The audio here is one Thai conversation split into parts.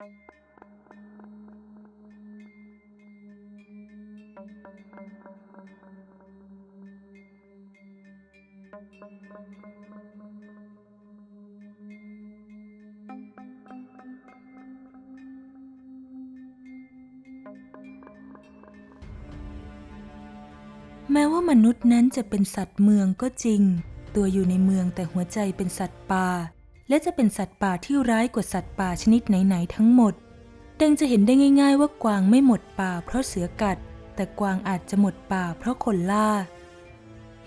แม้ว่ามนุษย์นั้นจะเป็นสัตว์เมืองก็จริง ตัวอยู่ในเมืองแต่หัวใจเป็นสัตว์ป่า และจะเป็นสัตว์ป่าที่ร้ายกว่าสัตว์ป่าชนิดไหนๆทั้งหมด ดังจะเห็นได้ง่าย ๆ ว่ากวางไม่หมดป่าเพราะเสือกัด แต่กวางอาจจะหมดป่าเพราะคนล่า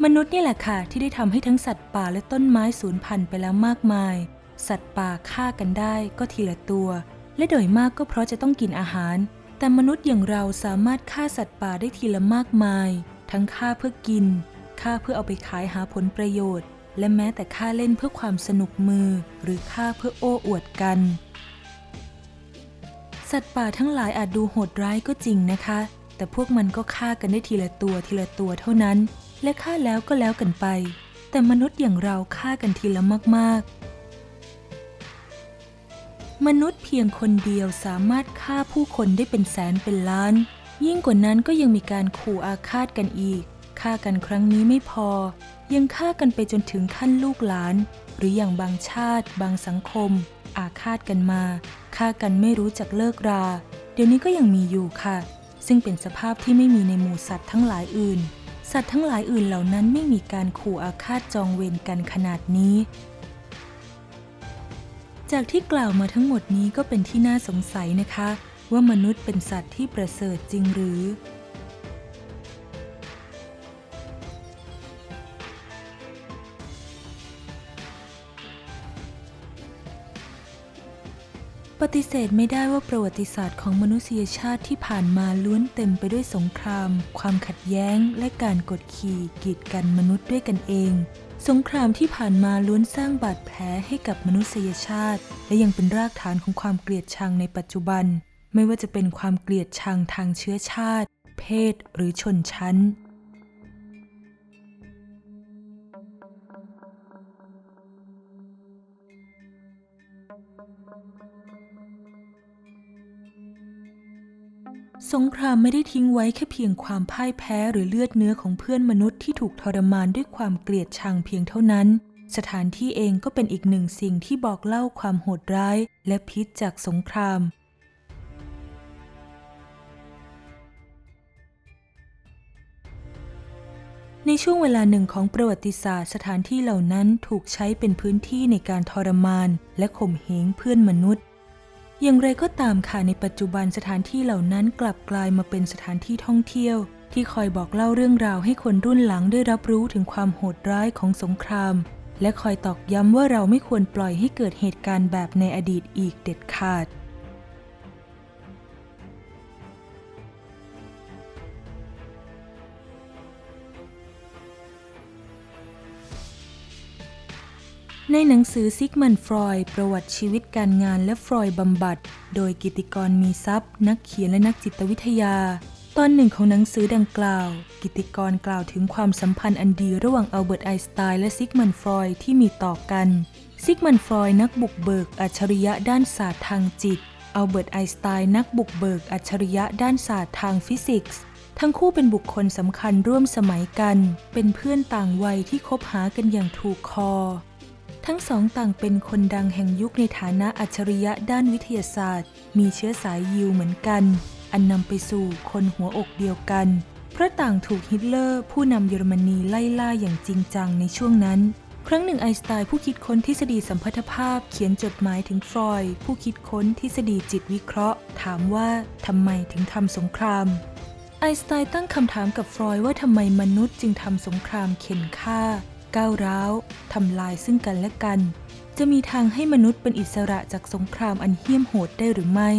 มนุษย์นี่แหละค่ะที่ได้ทำให้ทั้งสัตว์ป่าและต้นไม้สูญพันธุ์ไปแล้วมากมาย สัตว์ป่าฆ่ากันได้ก็ทีละตัว และโดยมากก็เพราะจะต้องกินอาหาร แต่มนุษย์อย่างเราสามารถฆ่าสัตว์ป่าได้ทีละมากมาย ทั้งฆ่าเพื่อกินฆ่าเพื่อเอาไปขายหาผลประโยชน์ และแม้แต่ฆ่าเล่นเพื่อความสนุกมือหรือฆ่าเพื่อโอ้อวดกัน สัตว์ป่าทั้งหลายอาจดูโหดร้ายก็จริงนะคะ แต่พวกมันก็ฆ่ากันได้ทีละตัวทีละตัวเท่านั้น และฆ่าแล้วก็แล้วกันไป แต่มนุษย์อย่างเราฆ่ากันทีละมากๆ มนุษย์เพียงคนเดียวสามารถฆ่าผู้คนได้เป็นแสนเป็นล้าน ยิ่งกว่านั้นก็ยังมีการขู่อาฆาตกันอีกฆ่ากันครั้งนี้ไม่พอ ยังฆ่ากันไปจนถึงขั้นลูกหลาน หรืออย่างบางชาติ บางสังคม อาฆาตกันมาฆ่ากันไม่รู้จักเลิกรา เดี๋ยวนี้ก็ยังมีอยู่ค่ะ ซึ่งเป็นสภาพที่ไม่มีในหมู่สัตว์ทั้งหลายอื่น สัตว์ทั้งหลายอื่นเหล่านั้นไม่มีการขู่อาฆาตจองเวรกันขนาดนี้ จากที่กล่าวมาทั้งหมดนี้ก็เป็นที่น่าสงสัยนะคะ ว่ามนุษย์เป็นสัตว์ที่ประเสริฐจริงหรือ ปฏิเสธไม่ได้ว่าประวัติศาสตร์ของมนุษยชาติที่ผ่านมาล้วนเต็มไปด้วยสงคราม ความขัดแย้ง และการกดขี่กีดกันมนุษย์ด้วยกันเอง สงครามที่ผ่านมาล้วนสร้างบาดแผลให้กับมนุษยชาติ และยังเป็นรากฐานของความเกลียดชังในปัจจุบัน ไม่ว่าจะเป็นความเกลียดชังทางเชื้อชาติ เพศ หรือชนชั้น สงครามไม่ได้ทิ้งไว้แค่เพียงความพ่ายแพ้หรือเลือดเนื้อของเพื่อนมนุษย์ที่ถูกทรมานด้วยความเกลียดชังเพียงเท่านั้น สถานที่เองก็เป็นอีกหนึ่งสิ่งที่บอกเล่าความโหดร้าย และพิษจากสงคราม ในช่วงเวลาหนึ่งของประวัติศาสตร์ สถานที่เหล่านั้นถูกใช้เป็นพื้นที่ในการทรมาน และข่มเหงเพื่อนมนุษย์ อย่างไรก็ตามค่ะในปัจจุบันสถานที่เหล่านั้นกลับกลายมาเป็นสถานที่ท่องเที่ยว ที่คอยบอกเล่าเรื่องราวให้คนรุ่นหลังได้รับรู้ถึงความโหดร้ายของสงคราม และคอยตอกย้ำว่าเราไม่ควรปล่อยให้เกิดเหตุการณ์แบบในอดีตอีกเด็ดขาด ในหนังสือซิกมันฟรอยด์ประวัติชีวิตการงานและฟรอยด์บำบัด โดยกิติกรมีทรัพย์ นักเขียนและนักจิตวิทยา ตอนหนึ่งของหนังสือดังกล่าว กิติกรกล่าวถึงความสัมพันธ์อันดีระหว่างอัลเบิร์ตไอน์สไตน์และซิกมันฟรอยด์ที่มีต่อกันซิกมันฟรอยด์นักบุกเบิกอัจฉริยะด้านศาสตร์ทางจิตอัลเบิร์ตไอน์สไตน์นักบุกเบิกอัจฉริยะด้านศาสตร์ทางฟิสิกส์ทั้งคู่เป็นบุคคลสำคัญร่วมสมัยกัน เป็นเพื่อนต่างวัยที่คบหากันอย่างถูกคอ ทั้งสองต่างเป็นคนดังแห่งยุคในฐานะอัจฉริยะด้านวิทยาศาสตร์ มีเชื้อสายยิวเหมือนกัน อันนำไปสู่คนหัวอกเดียวกัน เพราะต่างถูกฮิตเลอร์ ผู้นำเยอรมนีไล่ล่าอย่างจริงจังในช่วงนั้น ครั้งหนึ่งไอน์สไตน์ผู้คิดค้นทฤษฎีสัมพัทธภาพเขียนจดหมายถึงฟรอยด์ผู้คิดค้นทฤษฎีจิตวิเคราะห์ ถามว่าทำไมถึงทำสงครามไอน์สไตน์ตั้งคำถามกับฟรอยว่าทำไมมนุษย์จึงทำสงครามเข็นฆ่า ก้าวร้าวทำลายซึ่งกันและกัน จะมีทางให้มนุษย์เป็นอิสระจากสงครามอันเหี้ยมโหดได้หรือไม่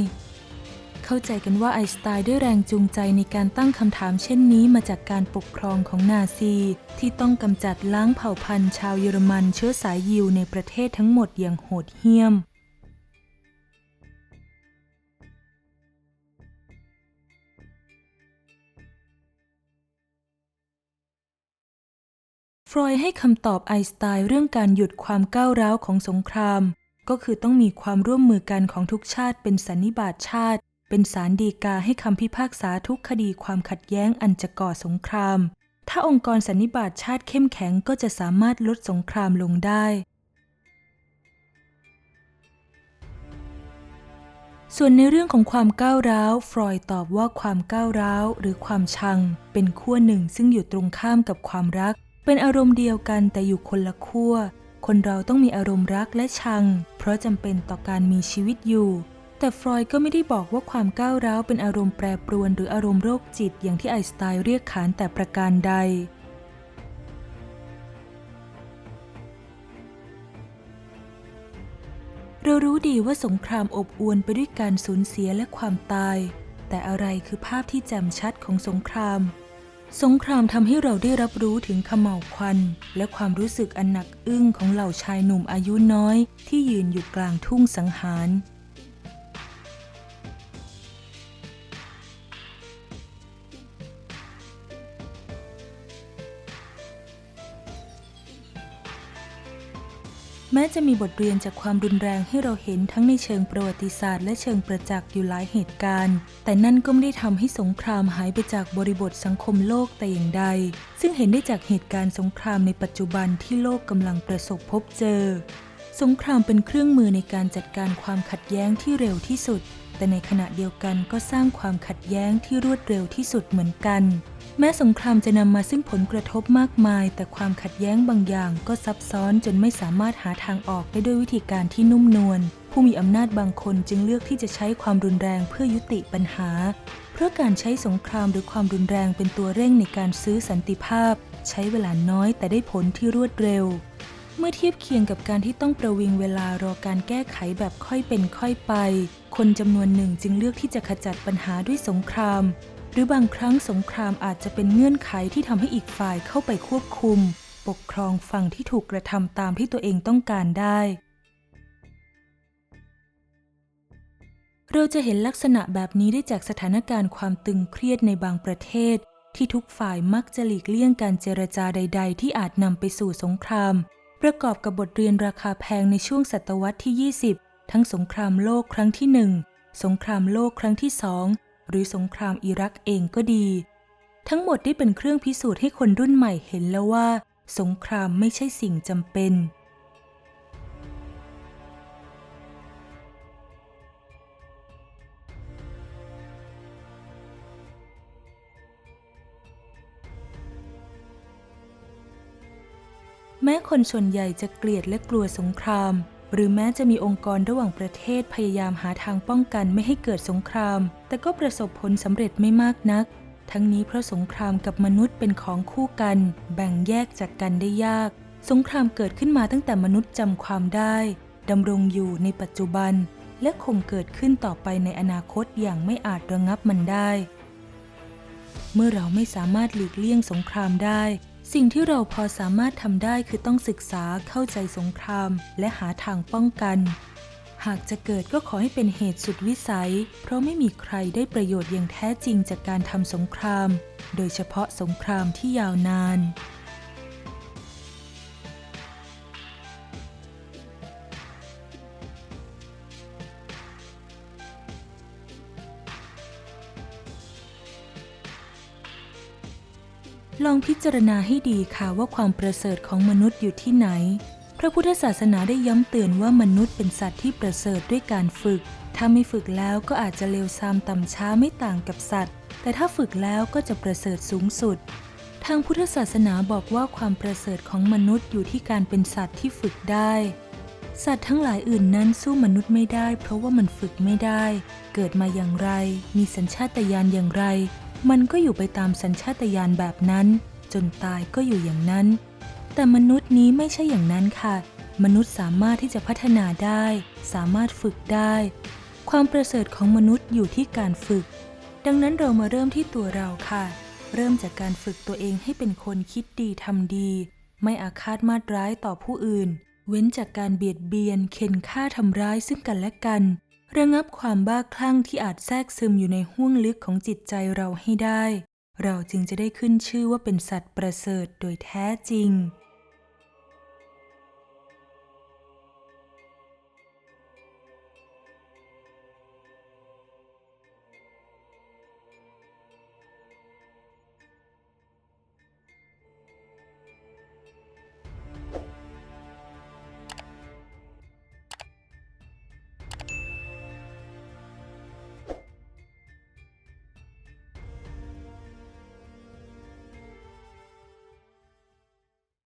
เข้าใจกันว่าไอน์สไตน์ได้แรงจูงใจในการตั้งคำถามเช่นนี้มาจากการปกครองของนาซี ที่ต้องกำจัดล้างเผ่าพันธุ์ชาวเยอรมันเชื้อสายยิวในประเทศทั้งหมดอย่างโหดเหี้ยม รอยให้คำตอบไอน์สไตน์เรื่องการหยุดความก้าวร้าวของสงคราม ก็คือต้องมีความร่วมมือกันของทุกชาติเป็นสันนิบาตชาติ เป็นสารดีกาให้คำพิพากษาทุกคดีความขัดแย้งอันจะก่อสงคราม ถ้าองค์กรสันนิบาตชาติเข้มแข็งก็จะสามารถลดสงครามลงได้ ส่วนในเรื่องของความก้าวร้าว ฟรอยตอบว่าความก้าวร้าว หรือความชัง เป็นขั้วหนึ่งซึ่งอยู่ตรงข้ามกับความรัก เป็นอารมณ์เดียวกันแต่อยู่คนละขั้ว คนเราต้องมีอารมณ์รักและชัง เพราะจำเป็นต่อการมีชีวิตอยู่ แต่ฟรอยก็ไม่ได้บอกว่าความก้าวร้าวเป็นอารมณ์แปรปรวนหรืออารมณ์โรคจิตอย่างที่ไอสไตน์เรียกขานแต่ประการใดเรารู้ดีว่าสงครามอบอวลไปด้วยการสูญเสียและความตาย แต่อะไรคือภาพที่แจ่มชัดของสงคราม สงครามทำให้เราได้รับรู้ถึงขม่าวควัน และความรู้สึกอันหนักอึ้งของเหล่าชายหนุ่มอายุน้อย ที่ยืนอยู่กลางทุ่งสังหาร แม้จะมีบทเรียนจากความรุนแรงให้เราเห็นทั้งในเชิงประวัติศาสตร์ และเชิงประจักษ์อยู่หลายเหตุการณ์ แต่นั่นก็ไม่ได้ทำให้สงครามหายไปจากบริบทสังคมโลกแต่อย่างใด ซึ่งเห็นได้จากเหตุการณ์สงครามในปัจจุบันที่โลกกำลังประสบพบเจอ สงครามเป็นเครื่องมือในการจัดการความขัดแย้งที่เร็วที่สุด แต่ในขณะเดียวกันก็สร้างความขัดแย้งที่รวดเร็วที่สุดเหมือนกัน แม้สงครามจะนำมาซึ่งผลกระทบมากมาย แต่ความขัดแย้งบางอย่างก็ซับซ้อนจนไม่สามารถหาทางออกได้ด้วยวิธีการที่นุ่มนวลผู้มีอำนาจบางคนจึงเลือกที่จะใช้ความรุนแรงเพื่อยุติปัญหา เพราะการใช้สงครามหรือความรุนแรงเป็นตัวเร่งในการซื้อสันติภาพ ใช้เวลาน้อยแต่ได้ผลที่รวดเร็ว เมื่อเทียบเคียงกับการที่ต้องประวิงเวลารอการแก้ไขแบบค่อยเป็นค่อยไป คนจำนวนหนึ่งจึงเลือกที่จะขจัดปัญหาด้วยสงคราม หรือบางครั้งสงครามอาจจะเป็นเงื่อนไขที่ทำให้อีกฝ่ายเข้าไปควบคุม ปกครองฝั่งที่ถูกกระทำตามที่ตัวเองต้องการได้ เราจะเห็นลักษณะแบบนี้ได้จากสถานการณ์ความตึงเครียดในบางประเทศ ที่ทุกฝ่ายมักจะหลีกเลี่ยงการเจรจาใด ๆ ที่อาจนำไปสู่สงคราม ประกอบกับบทเรียนราคาแพงในช่วงศตวรรษที่ 20 ทั้งสงครามโลกครั้งที่หนึ่งสงครามโลกครั้งที่สองหรือสงครามอิรักเองก็ดี ทั้งหมดได้เป็นเครื่องพิสูจน์ให้คนรุ่นใหม่เห็นแล้วว่า สงครามไม่ใช่สิ่งจำเป็น แม้คนส่วนใหญ่จะเกลียดและกลัวสงคราม หรือแม้จะมีองค์กรระหว่างประเทศพยายามหาทางป้องกันไม่ให้เกิดสงคราม แต่ก็ประสบผลสำเร็จไม่มากนัก ทั้งนี้เพราะสงครามกับมนุษย์เป็นของคู่กัน แบ่งแยกจากกันได้ยาก สงครามเกิดขึ้นมาตั้งแต่มนุษย์จำความได้ดำรงอยู่ในปัจจุบัน และคงเกิดขึ้นต่อไปในอนาคตอย่างไม่อาจระงับมันได้ เมื่อเราไม่สามารถหลีกเลี่ยงสงครามได้ สิ่งที่เราพอสามารถทำได้คือต้องศึกษาเข้าใจสงคราม และหาทางป้องกัน หากจะเกิดก็ขอให้เป็นเหตุสุดวิสัย เพราะไม่มีใครได้ประโยชน์อย่างแท้จริงจากการทำสงคราม โดยเฉพาะสงครามที่ยาวนาน ลองพิจารณาให้ดีค่ะว่าความประเสริฐของมนุษย์อยู่ที่ไหน พระพุทธศาสนาได้ย้ำเตือนว่ามนุษย์เป็นสัตว์ที่ประเสริฐด้วยการฝึก ถ้าไม่ฝึกแล้วก็อาจจะเลวทรามต่ำช้าไม่ต่างกับสัตว์ แต่ถ้าฝึกแล้วก็จะประเสริฐสูงสุด ทางพุทธศาสนาบอกว่าความประเสริฐของมนุษย์อยู่ที่การเป็นสัตว์ที่ฝึกได้ สัตว์ทั้งหลายอื่นนั้นสู้มนุษย์ไม่ได้ เพราะว่ามันฝึกไม่ได้ เกิดมาอย่างไร มีสัญชาตญาณอย่างไร มันก็อยู่ไปตามสัญชาตญาณแบบนั้น จนตายก็อยู่อย่างนั้น แต่มนุษย์นี้ไม่ใช่อย่างนั้นค่ะ มนุษย์สามารถที่จะพัฒนาได้ สามารถฝึกได้ ความประเสริฐของมนุษย์อยู่ที่การฝึก ดังนั้นเรามาเริ่มที่ตัวเราค่ะ เริ่มจากการฝึกตัวเองให้เป็นคนคิดดีทำดี ไม่อาฆาตมาตร้ายต่อผู้อื่น เว้นจากการเบียดเบียนเข็นฆ่าทำร้ายซึ่งกันและกัน ระงับความบ้าคลั่งที่อาจแทรกซึมอยู่ในห้วงลึกของจิตใจเราให้ได้ เราจึงจะได้ขึ้นชื่อว่าเป็นสัตว์ประเสริฐโดยแท้จริง